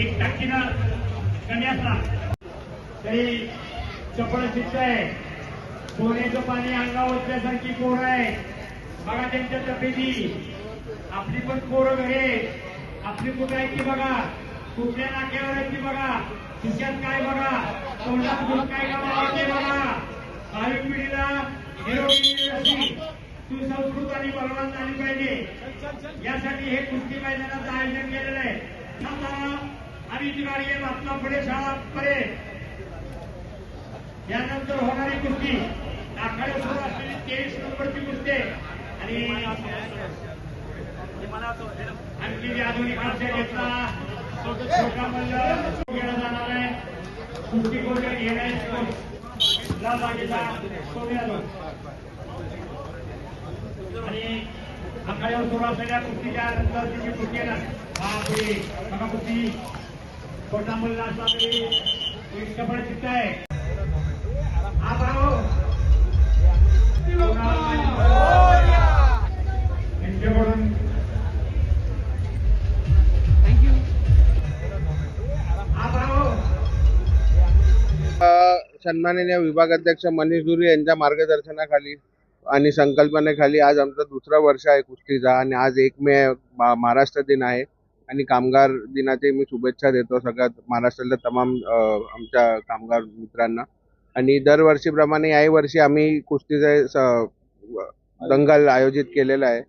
एक टाकीनं कमी असला तरी चपळ चित्त आहे. सोन्याचं पाणी अंगावर ओतल्यासारखी पोरं आहे. बघा त्यांच्या तब्येती. आपली पण पोरं घरे आपली कुठं आहे ती बघा. कुठल्या नाक्यावर आहे ती बघा. खिशात काय बघा. तोंडात दूध काय गावाला ते बघा. भावी पिढीला निरोगी सुसंस्कृत आणि बलवान झाली पाहिजे. यासाठी हे कुस्ती मैदानाचं आयोजन केलेलं आहे. आणि ती गाडी आपला पुढे शाळा परे यानंतर होणारी कुस्ती. आखाडे सुरू असलेली तेवीस नंबरची कुस्ती. आणि आणखी जी आधुनिक हास्य घेतला छोटा जाणार आहे. कुस्ती कोर्ट घेण्यास लाल बागेचा सोन्या आणि आखाड्यावर सुरू असलेल्या कुस्तीच्या नंतर तिची कुस्ती आहे ना हा बघा कुस्ती छोटा मुलगा असला तरी कपडे चित्त आहे सन्माननीय विभागाध्यक्ष मनीष दुरी यांच्या मार्गदर्शनाखाली आणि संकल्पनेखाली आज आमचं दुसरं वर्ष आहे कुस्तीचा आणि आज एक मे महाराष्ट्र दिन आहे. आणि कामगार दिनाचे मी शुभेच्छा देतो सगळ्यात महाराष्ट्रातल्या तमाम आमच्या कामगार मित्रांना. आणि दरवर्षीप्रमाणे याही वर्षी आम्ही कुस्तीचे स- दंगल आयोजित केलेला आहे.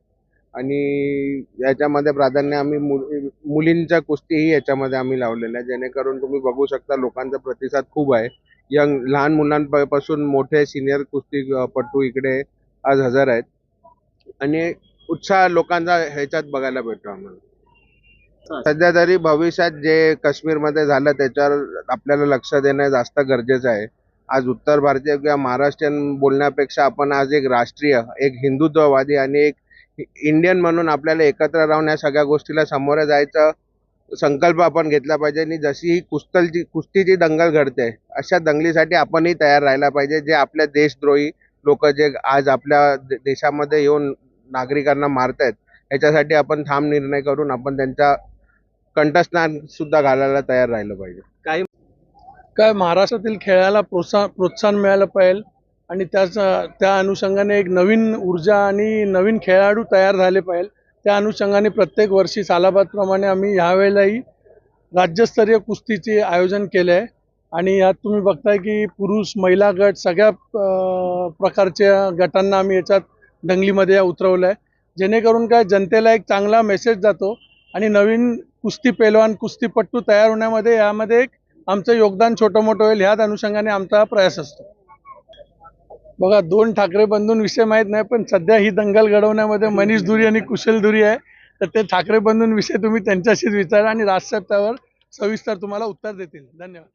आणि याच्यामध्ये प्राधान्य आम्ही मुली- मुलींच्या कुस्तीही याच्यामध्ये आम्ही लावलेल्या आहे. जेणेकरून तुम्ही बघू शकता लोकांचा प्रतिसाद खूप आहे. यंग लहान मुलांपासून मोठे सिनियर कुस्तीपटू इकडे आज हजर आहेत. आणि उत्साह लोकांचा ह्याच्यात बघायला भेटतो आम्हाला. सध्या तरी भविष्यात जे काश्मीरमध्ये झालं त्याच्यावर आपल्याला लक्ष देणं जास्त गरजेचं आहे. आज उत्तर भारतीय किंवा महाराष्ट्रीयन बोलण्यापेक्षा आपण आज एक राष्ट्रीय एक हिंदुत्ववादी आणि एक इंडियन म्हणून आपल्याला एकत्र राहून या सगळ्या गोष्टीला समोर जायचं संकल्प आपण घेतला पाहिजे. आणि जशी ही कुस्तलची कुस्तीची दंगल घडते अशा दंगलीसाठी आपणही तयार राहायला पाहिजे. जे आपल्या देशद्रोही लोक जे आज आपल्या देशामध्ये येऊन नागरिकांना मारतायत याच्यासाठी आपण ठाम निर्णय करून आपण त्यांच्या कंठस्नान सुद्धा घालायला तयार राहिलं पाहिजे. काय महाराष्ट्रातील खेळाला प्रोत्साहन प्रोत्साहन मिळालं पाहिजे आणि त्याच त्या अनुषंगाने एक नवीन ऊर्जा आणि नवीन खेळाडू तयार झाले पाहिजे त्या अनुषंगाने प्रत्येक वर्षी सालाबादप्रमाणे आम्ही ह्यावेळेलाही राज्यस्तरीय कुस्तीचे आयोजन केले आहे आणि यात तुम्ही बघताय की पुरुष महिला गट सगळ्या प्रकारच्या गटांना आम्ही याच्यात दंगलीमध्ये उतरवलं आहे जेणेकरून काय जनतेला एक चांगला मेसेज जातो आणि नवीन कुस्ती पेलवान कुस्तीपट्टू तयार होण्यामध्ये यामध्ये एक आमचं योगदान छोटं मोठं होईल ह्याच अनुषंगाने आमचा प्रयास असतो. बघा दोन ठाकरे बंधून विषय माहीत नाही पण सध्या ही दंगल घडवण्यामध्ये मनीष धुरी आणि कुशल धुरी आहे. तर ते ठाकरे बंधून विषय तुम्ही त्यांच्याशीच विचारा आणि राजसाहेब त्यावर सविस्तर तुम्हाला उत्तर देतील. धन्यवाद.